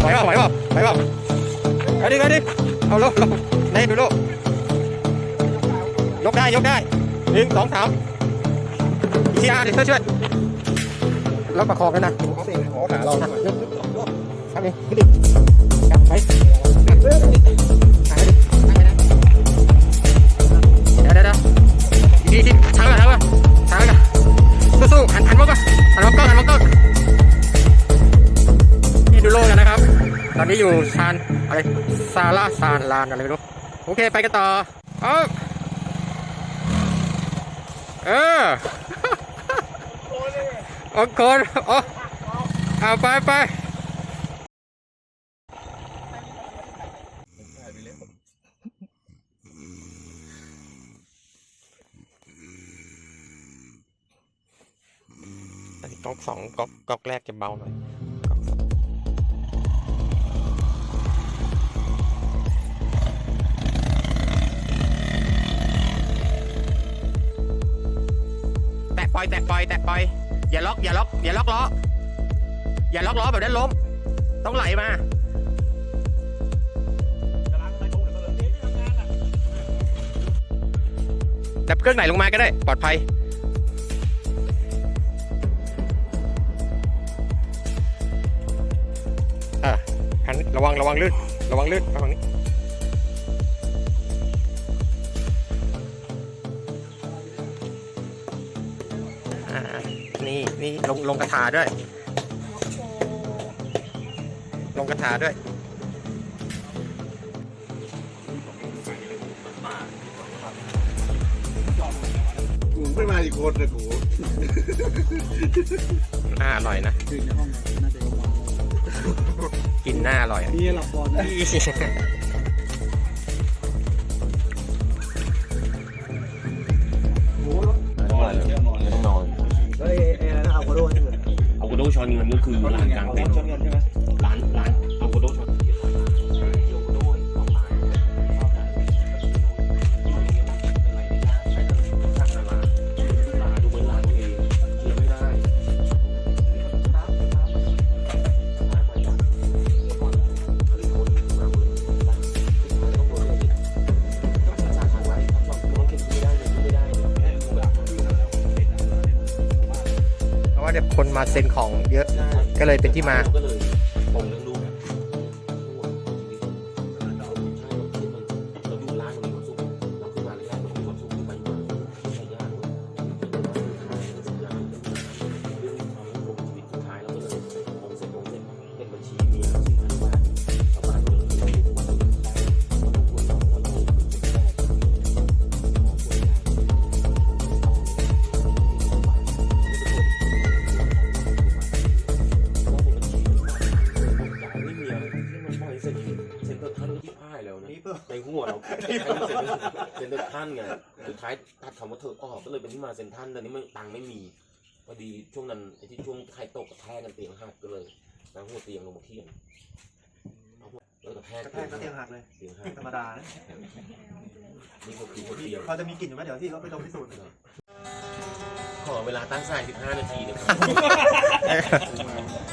ไหวปล่าไหวเปล่าไหวเปล่าเอาดิเอดิเอาลูกนี่ดูลูกยกได้ยกได้หนึ่งสองสามอีกทีอาดิช่วยช่วยแล้วประคองกันนะเขาเองขอขาเรายกทำเองขึ้นดิไป นี้อยู่ชานอะไรซาร่าซานลานอะไรไม่รู้โอเคไปกันต่อเอาเออโอ้โหโอ้เอาไปไปก๊อกสองก๊อกก๊อกแรกจะเบาหน่อย อยแตะปล่อยแตะปล่อย อย่าล็อกอย่าล็อกอย่าล็อกล้อ อย่าล็อกล้อแบบนั้นล้ม ต้องไหลมาดับเครื่องไหนลงมาก็ได้ ปลอดภัย อะหันระวังระวังลื่นระวังลื่นระวังนี้ นี่นี่ลงลงกระถาด้วย ลงกระถาด้วย กูไม่มาอีกคนเลยกูหน้าอร่อยนะคือในห้องน่าจะระวังกินหน้าอร่อยอะ นี่หลับบอลน อาโกโดชอนเงินก็คือร้านกลางเต็นท์ชนกันใช่ไหมร้านร้านเอาโกโดชอน จาะคนมาเซ็นของเยอะก็เลยเป็นที่มา ก็เลย เซ็นเซ็นเตอร์ท่านที่พ่ายแล้วนะในหัวเราใช้เซ็นเตอร์เซ็นเตอร์ท่านไงสุดท้ายตัดคำว่าเธอออกก็เลยเป็นที่มาเซ็นท่านแต่นี้ไม่ตังค์ไม่มีพอดีช่วงนั้นไอ้ที่ช่วงไข่ตกกระแทกกันเตียงหักก็เลยนั่งหัวเตียงลงมาเที่ยงแล้วกระแทกกระแทกก็เตียงหักเลย เตียงหักธรรมดานะนี่ก็คือหัวเตียง พอจะมีกลิ่นอยู่ไหมเดี๋ยวที่เขาไปดมพิสูจน์ขอเวลาตั้งสาย 15 นาทีนะครั